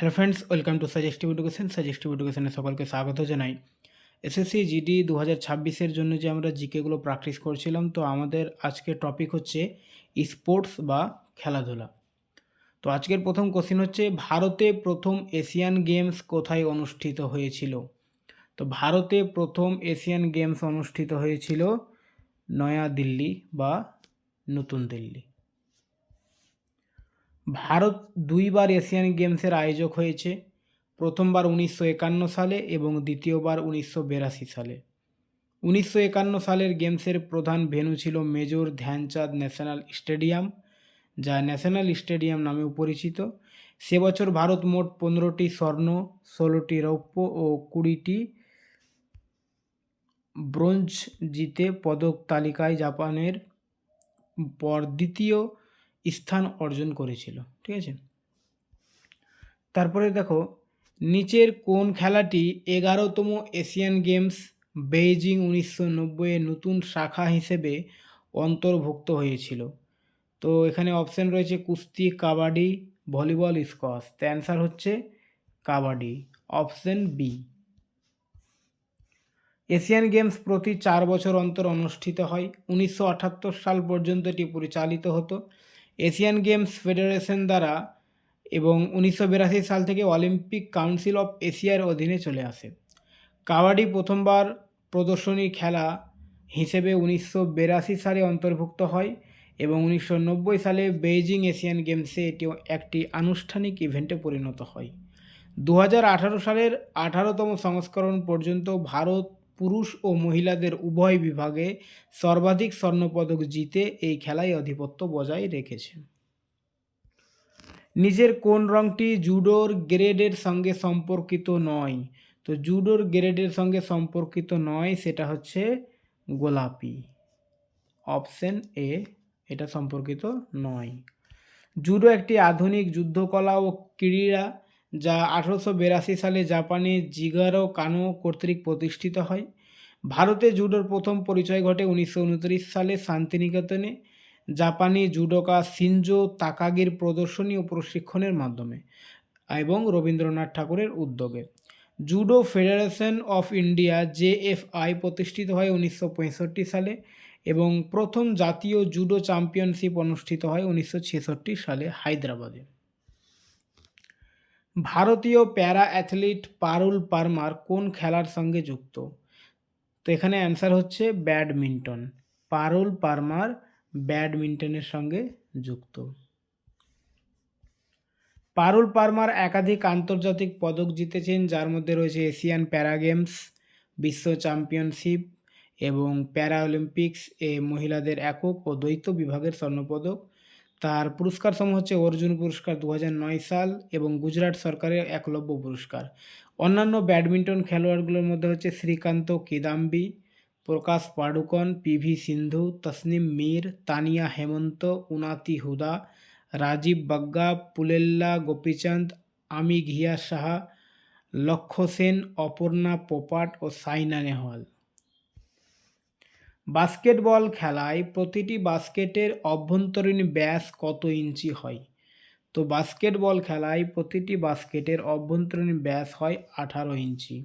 Hello friends, welcome to suggestive education. Suggestive এডুকেশনে সকলকে স্বাগত জানাই। এসএসসি, জিডি দু হাজার ছাব্বিশের জন্য যে আমরা জিকেগুলো প্র্যাকটিস করছিলাম, তো আমাদের আজকের টপিক হচ্ছে স্পোর্টস বা খেলাধুলা। তো আজকের প্রথম কোশ্চিন হচ্ছে, ভারতে প্রথম এশিয়ান গেমস কোথায় অনুষ্ঠিত হয়েছিল? তো ভারতে প্রথম এশিয়ান গেমস অনুষ্ঠিত হয়েছিল নয়া দিল্লি বা নতুন দিল্লি। ভারত দুইবার এশিয়ান গেমসের আয়োজক হয়েছে। প্রথমবার উনিশশো একান্ন সালে এবং দ্বিতীয়বার উনিশশো বিরাশি সালে। উনিশশো একান্ন সালের গেমসের প্রধান ভেন্যু ছিল মেজর ধ্যানচাঁদ ন্যাশনাল স্টেডিয়াম, যা ন্যাশনাল স্টেডিয়াম নামেও পরিচিত। সে বছর ভারত মোট পনেরোটি স্বর্ণ, ষোলোটি রৌপ্য ও কুড়িটি ব্রোঞ্জ জিতে পদক তালিকায় জাপানের পর দ্বিতীয় স্থান অর্জন করেছিল, ঠিক আছে? তারপরে দেখো, নিচের কোন খেলাটি এগারোতম এশিয়ান গেমস বেইজিং উনিশশো নব্বইয়ের নতুন শাখা হিসেবে অন্তর্ভুক্ত হয়েছিল? তো এখানে অপশান রয়েছে কুস্তি, কাবাডি, ভলিবল, স্কোয়াশ। তো অ্যান্সার হচ্ছে kabaddi. Option B Asian Games প্রতি চার বছর অন্তর অনুষ্ঠিত হয়। উনিশশো আটাত্তর সাল পর্যন্ত এটি পরিচালিত হতো। এশিয়ান গেমস ফেডারেশন দ্বারা এবং উনিশশো বিরাশি সাল থেকে অলিম্পিক কাউন্সিল অফ এশিয়ার অধীনে চলে আসে। কাবাডি প্রথমবার প্রদর্শনী খেলা হিসেবে উনিশশো বিরাশি সালে অন্তর্ভুক্ত হয় এবং উনিশশো নব্বই সালে বেইজিং এশিয়ান গেমসে এটি একটি আনুষ্ঠানিক ইভেন্টে পরিণত হয়। দু হাজার আঠারো সালের আঠারোতম সংস্করণ পর্যন্ত ভারত পুরুষ ও মহিলাদের উভয় বিভাগে সর্বাধিক স্বর্ণপদক জিতে এই খেলায় আধিপত্য বজায় রেখেছে। নিজের কোন রংটি জুডোর গ্রেডের সঙ্গে সম্পর্কিত নয়। তো জুডোর গ্রেডের সঙ্গে সম্পর্কিত নয়, সেটা হচ্ছে গোলাপি। অপশন এ, এটা সম্পর্কিত নয়। জুডো একটি আধুনিক যুদ্ধকলা ও ক্রীড়া যা আঠারোশো বিরাশি সালে জাপানে জিগারো কানো কর্তৃক প্রতিষ্ঠিত হয়। ভারতে জুডোর প্রথম পরিচয় ঘটে উনিশশো উনত্রিশ সালে শান্তিনিকেতনে। জাপানি জুডোকা সিনজো তাকাগির প্রদর্শনী ও প্রশিক্ষণের মাধ্যমে এবং রবীন্দ্রনাথ ঠাকুরের উদ্যোগে। Judo federation of India JFI প্রতিষ্ঠিত হয় উনিশশো পঁয়ষট্টি সালে এবং প্রথম জাতীয় জুডো চ্যাম্পিয়নশিপ অনুষ্ঠিত হয় উনিশশো ছেষট্টি সালে হায়দ্রাবাদে। ভারতীয় প্যারা অ্যাথলিট পারুল পারমার কোন খেলার সঙ্গে যুক্ত? তো এখানে অ্যান্সার হচ্ছে ব্যাডমিন্টন। পারুল পারমার ব্যাডমিন্টনের সঙ্গে যুক্ত। পারুল পারমার একাধিক আন্তর্জাতিক পদক জিতেছেন, যার মধ্যে রয়েছে এশিয়ান প্যারা গেমস, বিশ্ব চ্যাম্পিয়নশিপ এবং প্যারা অলিম্পিক্স এ মহিলাদের একক ও দ্বৈত বিভাগের স্বর্ণপদক তার পুরস্কার সমূহ হচ্ছে অর্জুন পুরস্কার দু সাল এবং গুজরাট সরকারের একলব্য পুরস্কার। অন্যান্য ব্যাডমিন্টন খেলোয়াড়গুলোর মধ্যে হচ্ছে শ্রীকান্ত কিদাম্বি, প্রকাশ পাডুকন পিভি সিন্ধু, তসনিম মীর, তানিয়া হেমন্ত, উনাতি হুদা, রাজীব বাগ্গা, পুলেল্লা গোপীচাঁদ আমি ঘিয়া সাহা, লক্ষ্য সেন, অপর্ণা পোপাট ও সাইনা নেহওয়াল। বাস্কেটবল খেলায় প্রতিটি বাস্কেটের অভ্যন্তরীণ ব্যাস কত ইঞ্চি হয়? তো বাস্কেটবল খেলায় প্রতিটি বাস্কেটের অভ্যন্তরীণ ব্যাস হয় আঠারো ইঞ্চি।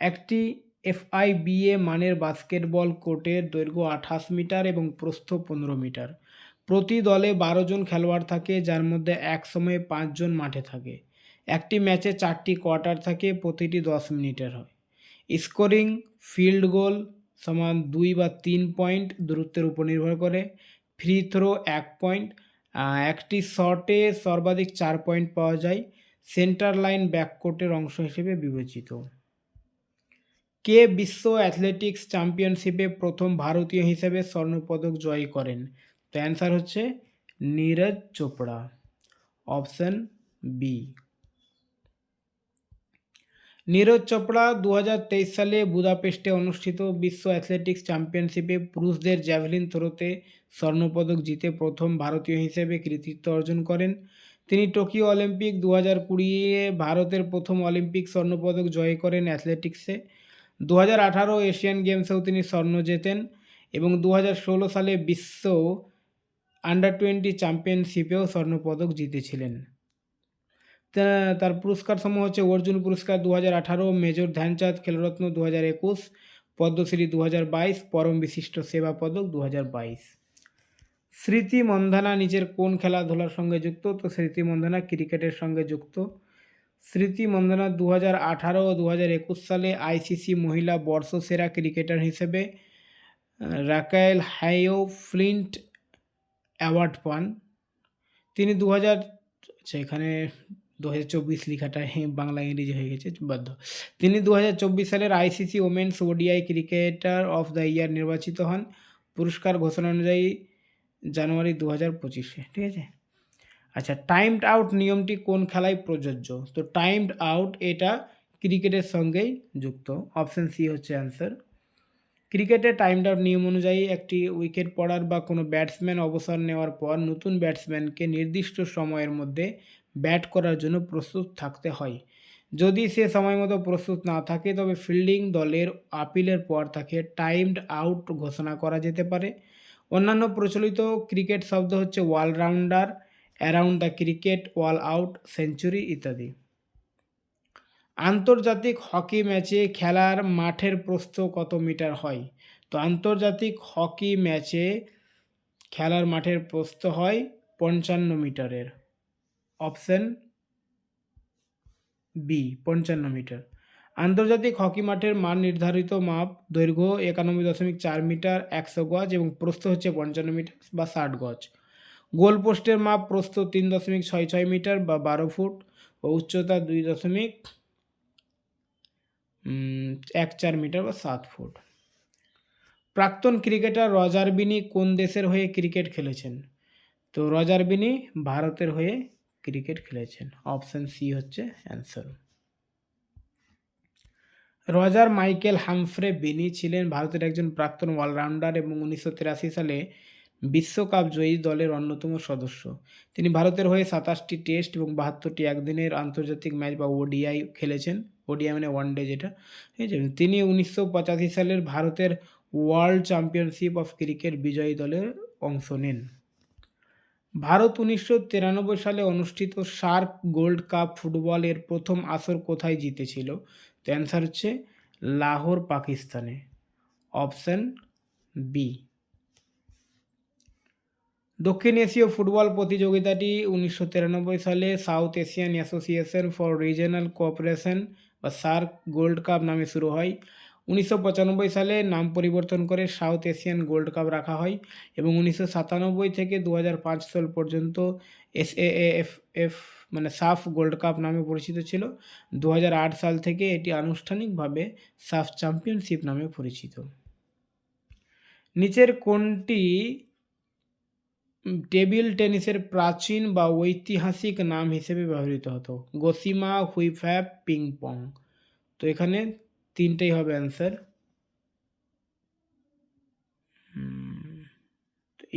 একটি এফআইবিএ মানের বাস্কেটবল কোর্টের দৈর্ঘ্য আঠাশ মিটার এবং প্রস্থ পনেরো মিটার। প্রতি দলে বারো জন খেলোয়াড় থাকে, যার মধ্যে এক সময়ে পাঁচজন মাঠে থাকে। একটি ম্যাচে চারটি কোয়ার্টার থাকে, প্রতিটি দশ মিনিটের হয়। স্কোরিং, ফিল্ড গোল সমান দুই বা তিন পয়েন্ট দূরত্বের উপর নির্ভর করে। ফ্রি থ্রো এক পয়েন্ট একটি শটে সর্বাধিক চার পয়েন্ট পাওয়া যায়। সেন্টার লাইন ব্যাককোর্টের অংশ হিসেবে বিবেচিত। কে বিশ্ব অ্যাথলেটিক্স চ্যাম্পিয়নশিপে প্রথম ভারতীয় হিসেবে স্বর্ণপদক জয় করেন? তো অ্যান্সার হচ্ছে নীরজ চোপড়া। অপশান বি নীরজ চোপড়া দু হাজার তেইশ সালে বুদাপেস্টে অনুষ্ঠিত বিশ্ব অ্যাথলেটিক্স চ্যাম্পিয়নশিপে পুরুষদের জ্যাভলিন থ্রোতে স্বর্ণপদক জিতে প্রথম ভারতীয় হিসেবে কৃতিত্ব অর্জন করেন। তিনি টোকিও অলিম্পিক দু হাজার কুড়িয়ে ভারতের প্রথম অলিম্পিক স্বর্ণপদক জয় করেন অ্যাথলেটিক্সে। দু হাজার আঠারো এশিয়ান গেমসেও তিনি স্বর্ণ জেতেন এবং দু হাজার ষোলো সালে বিশ্ব আন্ডার টোয়েন্টি চ্যাম্পিয়নশিপেও স্বর্ণপদক জিতেছিলেন। তার পুরস্কার সমূহ হচ্ছে অর্জুন পুরস্কার দু হাজার আঠারো, মেজর ধ্যানচাঁদ খেলরত্ন দু হাজার একুশ, পদ্মশ্রী দু হাজার বাইশ, পরম বিশিষ্ট সেবা পদক দু হাজার বাইশ। স্মৃতি মন্ধানা নিজের কোন খেলাধুলার সঙ্গে যুক্ত? তো স্মৃতি মন্ধানা ক্রিকেটের সঙ্গে যুক্ত। স্মৃতি মন্ধানা দু হাজার আঠারো ও দু হাজার একুশ সালে আইসিসি মহিলা বর্ষসেরা ক্রিকেটার হিসেবে রাকায়েল হাইও ফ্লিন্ট অ্যাওয়ার্ড পান। তিনি দু হাজার আচ্ছা এখানে দু হাজার চব্বিশ লেখাটা হ্যাঁ, বাংলা ইংরেজি হয়ে গেছে বাধ্য। তিনি দু হাজার চব্বিশ সালের ICC women's ODI cricketer of the year নির্বাচিত হন। পুরস্কার ঘোষণা অনুযায়ী জানুয়ারি দু হাজার পঁচিশে ঠিক আছে? আচ্ছা টাইমড আউট নিয়মটি কোন খেলায় প্রযোজ্য? তো টাইমড আউট এটা ক্রিকেটের সঙ্গেই যুক্ত। অপশন সি হচ্ছে অ্যান্সার ক্রিকেটে টাইমড আউট নিয়ম অনুযায়ী একটি উইকেট পড়ার বা কোনো ব্যাটসম্যান অবসর নেওয়ার পর নতুন ব্যাটসম্যানকে নির্দিষ্ট সময়ের মধ্যে ব্যাট করার জন্য প্রস্তুত থাকতে হয়। যদি সে সময় মতো প্রস্তুত না থাকে, তবে ফিল্ডিং দলের আপিলের পর তাকে টাইমড আউট ঘোষণা করা যেতে পারে। অন্যান্য প্রচলিত ক্রিকেট শব্দ হচ্ছে allrounder around the cricket wall out century ইত্যাদি। আন্তর্জাতিক হকি ম্যাচে খেলার মাঠের প্রস্থ কত মিটার হয়? তো আন্তর্জাতিক হকি ম্যাচে খেলার মাঠের প্রস্থ হয় পঞ্চান্ন মিটারের। অপশন বি, পঞ্চান্ন মিটার। আন্তর্জাতিক হকি মাঠের মান নির্ধারিত মাপ, দৈর্ঘ্য একানব্বই দশমিক চার মিটার, একশো গজ এবং প্রস্থ হচ্ছে পঞ্চান্ন মিটার বা ষাট গজ। গোল পোস্টের মাপ প্রস্থ তিন দশমিক ছয় ছয় মিটার বা বারো ফুট ও উচ্চতা দুই দশমিক এক চার মিটার বা সাত ফুট। প্রাক্তন ক্রিকেটার রজার বিনি কোন দেশের হয়ে ক্রিকেট খেলেছেন? তো রজার বিনি ভারতের হয়ে ক্রিকেট খেলেছেন। অপশন সি হচ্ছে answer. Roger Michael Humphrey Binny ছিলেন ভারতের একজন প্রাক্তন অলরাউন্ডার এবং উনিশশো তিরাশি সালে বিশ্বকাপ জয়ী দলের অন্যতম সদস্য। তিনি ভারতের হয়ে সাতাশটি টেস্ট এবং বাহাত্তরটি একদিনের আন্তর্জাতিক ম্যাচ বা ওডিআই খেলেছেন। ওডিআই মানে ওয়ান ডে যেটা। ঠিক আছে তিনি উনিশশো পঁচাশি সালের ভারতের ওয়ার্ল্ড চ্যাম্পিয়নশিপ অফ ক্রিকেট বিজয়ী দলে অংশ নেন। ভারত উনিশশো তিরানব্বই সালে অনুষ্ঠিত সার্ক গোল্ড কাপ ফুটবলের প্রথম আসর কোথায় জিতেছিল? তো অ্যান্সার হচ্ছে লাহোর, পাকিস্তানে। অপশন বি দক্ষিণ এশীয় ফুটবল প্রতিযোগিতাটি উনিশশো তিরানব্বই সালে South Asian Association for Regional Cooperation বা সার্ক গোল্ড কাপ নামে শুরু হয়। উনিশশো পঁচানব্বই সালে নাম পরিবর্তন করে সাউথ এশিয়ান গোল্ড কাপ রাখা হয় এবং উনিশশো সাতানব্বই থেকে দু হাজার পাঁচ সাল পর্যন্ত এস এফ মানে সাফ গোল্ড কাপ নামে পরিচিত ছিল। দু হাজার আট সাল থেকে এটি আনুষ্ঠানিকভাবে সাফ চ্যাম্পিয়নশিপ নামে পরিচিত। নিচের কোনটি টেবিল টেনিসের প্রাচীন বা ঐতিহাসিক নাম হিসেবে ব্যবহৃত হতো? গোসিমা, হুইফ্যাপ পিং পং তো এখানে তিনটেই হবে অ্যান্সার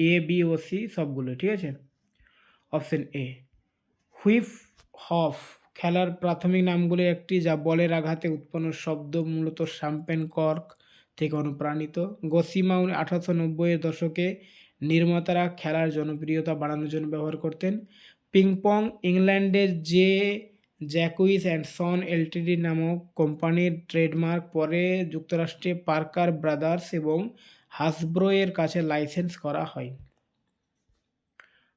এ বি ও সি সবগুলো ঠিক আছে? অপশন এ হুইফ হফ খেলার প্রাথমিক নামগুলি একটি যা বলের আঘাতে উৎপন্ন শব্দ, মূলত শ্যাম্পেন কর্ক থেকে অনুপ্রাণিত। গোসিমা আঠারোশো নব্বইয়ের দশকে নির্মাতারা খেলার জনপ্রিয়তা বাড়ানোর জন্য ব্যবহার করতেন। পিংপং ইংল্যান্ডের যে জ্যাকুইস অ্যান্ড সন এলটিডি নামক কোম্পানির ট্রেডমার্ক পরে যুক্তরাষ্ট্রে পার্কার ব্রাদার্স এবং হাসব্রো এর কাছে লাইসেন্স করা হয়।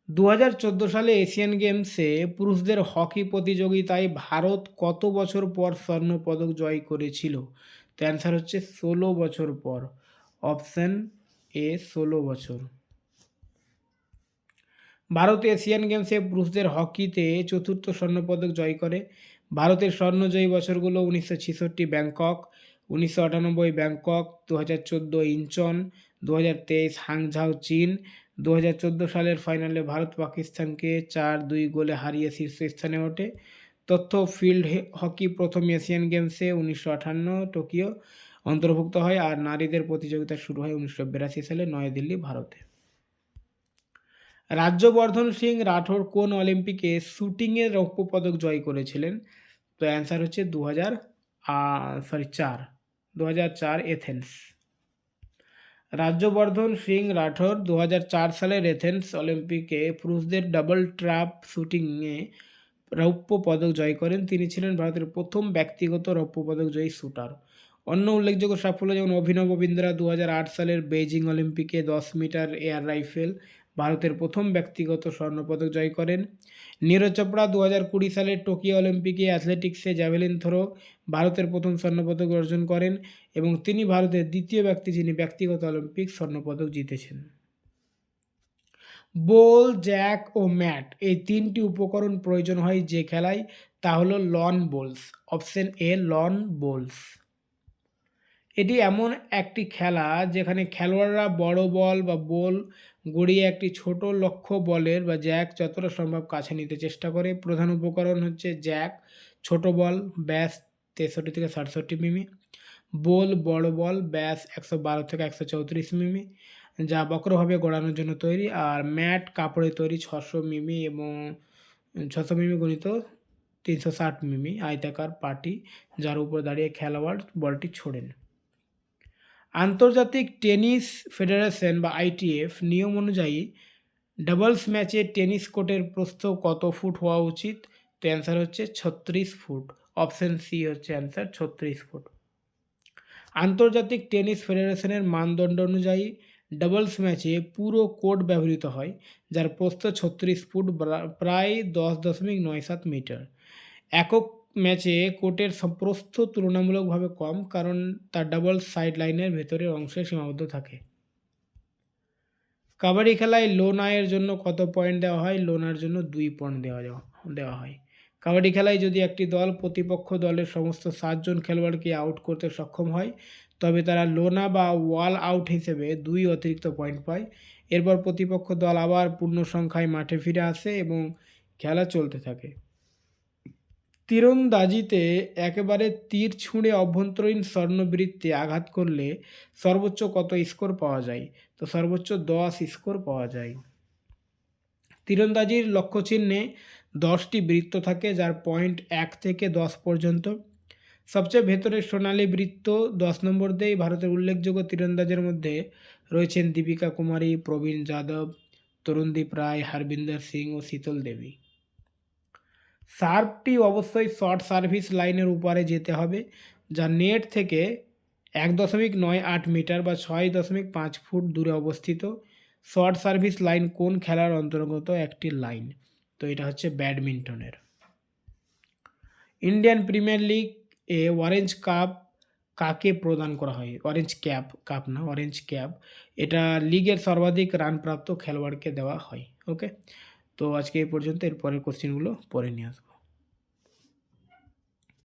দু হাজার চোদ্দ সালে এশিয়ান গেমসে পুরুষদের হকি প্রতিযোগিতায় ভারত কত বছর পর স্বর্ণ পদক জয় করেছিল? তো অ্যান্সার হচ্ছে ষোলো বছর পর। অপশন এ, ষোলো বছর। ভারত এশিয়ান গেমসে পুরুষদের হকিতে চতুর্থ স্বর্ণপদক জয় করে। ভারতের স্বর্ণজয়ী বছরগুলো উনিশশো ছেষট্টি ব্যাংকক, উনিশশো আটানব্বই ব্যাংকক দু হাজার চোদ্দ ইঞ্চন দু হাজার তেইশ হাংঝাও চীন দু হাজার চোদ্দ সালের ফাইনালে ভারত পাকিস্তানকে চার দুই গোলে হারিয়ে শীর্ষস্থানে ওঠে। তথ্য ফিল্ড হকি প্রথম এশিয়ান গেমসে উনিশশো আটান্ন টোকিও অন্তর্ভুক্ত হয় আর নারীদের প্রতিযোগিতা শুরু হয় উনিশশো বিরাশি সালে নয়াদিল্লি, ভারতে। রাজ্যবর্ধন সিং রাঠোর কোন অলিম্পিকে শুটিংয়ে রৌপ্য পদক জয় করেছিলেন? তো অ্যান্সার হচ্ছে দু হাজার সরি চার। দু হাজার চার এথেন্স রাজ্যবর্ধন সিং রাঠোর দু হাজার চার সালের এথেন্স অলিম্পিকে পুরুষদের ডাবল ট্র্যাপ শুটিংয়ে রৌপ্য পদক জয় করেন। তিনি ছিলেন ভারতের প্রথম ব্যক্তিগত রৌপ্য পদক জয়ী শ্যুটার অন্য উল্লেখযোগ্য সাফল্য যেমন অভিনব বিন্দ্রা দু হাজার আট সালের বেইজিং অলিম্পিকে দশ মিটার এয়ার রাইফেল ভারতের প্রথম ব্যক্তিগত স্বর্ণপদক জয় করেন। নীরজ চোপড়া দু হাজার কুড়ি সালের টোকিও অলিম্পিকে অ্যাথলেটিক্সে জ্যাভেলিন থ্রো ভারতের প্রথম স্বর্ণপদক অর্জন করেন এবং তিনি ভারতের দ্বিতীয় ব্যক্তি যিনি ব্যক্তিগত অলিম্পিক স্বর্ণপদক জিতেছেন। বল, জ্যাক ও ম্যাট এই তিনটি উপকরণ প্রয়োজন হয় যে খেলায়, তা হলো lawn bowls, option A lawn bowls. এটি এমন একটি খেলা যেখানে খেলোয়াড়রা বড় বল বা বল গড়িয়ে একটি ছোট লক্ষ্য বলের বা জ্যাক যতটা সম্ভব কাছে নিতে চেষ্টা করে। প্রধান উপকরণ হচ্ছে জ্যাক, ছোট বল, ব্যাস তেষট্টি থেকে সাতষট্টি মিমি, বল, বড় বল, ব্যাস একশো বারো থেকে একশো চৌত্রিশ মিমি, যা বক্রভাবে গড়ানোর জন্য তৈরি, আর ম্যাট কাপড়ে তৈরি ছশো মিমি এবং ছশো মিমি গণিত তিনশো ষাট মিমি আয়তাকার পাটি, যার উপর দাঁড়িয়ে খেলোয়াড় বলটি ছোড়েন। আন্তর্জাতিক টেনিস ফেডারেশন বা আইটিএফ নিয়ম অনুযায়ী, ডাবলস ম্যাচে টেনিস কোর্টের প্রস্থ কত ফুট হওয়া উচিত? তো অ্যান্সার হচ্ছে ছত্রিশ ফুট। অপশন সি হচ্ছে অ্যান্সার, ছত্রিশ ফুট। আন্তর্জাতিক টেনিস ফেডারেশনের মানদণ্ড অনুযায়ী, ডাবলস ম্যাচে পুরো কোর্ট ব্যবহৃত হয়, যার প্রস্থ ছত্রিশ ফুট প্রায় দশ দশমিক নয় সাত মিটার। একক ম্যাচে কোর্টের প্রস্থ তুলনামূলকভাবে কম, কারণ তার ডাবল সাইড লাইনের ভেতরের অংশে সীমাবদ্ধ থাকে। কাবাডি খেলায় লোন আয়ের জন্য কত পয়েন্ট দেওয়া হয়? লোনার জন্য দুই পয়েন্ট দেওয়া দেওয়া হয়। কাবাডি খেলায় যদি একটি দল প্রতিপক্ষ দলের সমস্ত সাতজন খেলোয়াড়কে আউট করতে সক্ষম হয়, তবে তারা লোনা বা ওয়াল আউট হিসেবে দুই অতিরিক্ত পয়েন্ট পায়। এরপর প্রতিপক্ষ দল আবার পূর্ণ সংখ্যায় মাঠে ফিরে আসে এবং খেলা চলতে থাকে। তীরন্দাজিতে একেবারে তীর ছুঁড়ে অভ্যন্তরীণ স্বর্ণবৃত্তে আঘাত করলে সর্বোচ্চ কত স্কোর পাওয়া যায়? তো সর্বোচ্চ দশ স্কোর পাওয়া যায়। তীরন্দাজির লক্ষ্যচিহ্নে দশটি বৃত্ত থাকে, যার পয়েন্ট এক থেকে দশ পর্যন্ত। সবচেয়ে ভেতরের সোনালী বৃত্ত দশ নম্বর দেয় ভারতের উল্লেখযোগ্য তীরন্দাজের মধ্যে রয়েছেন দীপিকা কুমারী, প্রবীণ যাদব, তরুণদীপ রায়, হারবিন্দর সিং ও শীতল দেবী। সার্ভটি অবশ্যই শর্ট সার্ভিস লাইনের উপরে যেতে হবে, যা নেট থেকে এক দশমিক নয় আট মিটার বা ছয় দশমিক পাঁচ ফুট দূরে অবস্থিত। শর্ট সার্ভিস লাইন কোন খেলার অন্তর্গত একটি লাইন? তো এটা হচ্ছে ব্যাডমিন্টনের। ইন্ডিয়ান প্রিমিয়ার লিগ এ অরেঞ্জ কাপ কাকে প্রদান করা হয়? অরেঞ্জ ক্যাপ, কাপ না, অরেঞ্জ ক্যাপ। এটা লিগের সর্বাধিক রানপ্রাপ্ত খেলোয়াড়কে দেওয়া হয়, ওকে? তো আজকে এই পর্যন্ত এর পরের কোশ্চেনগুলো পরে নিয়ে আসব।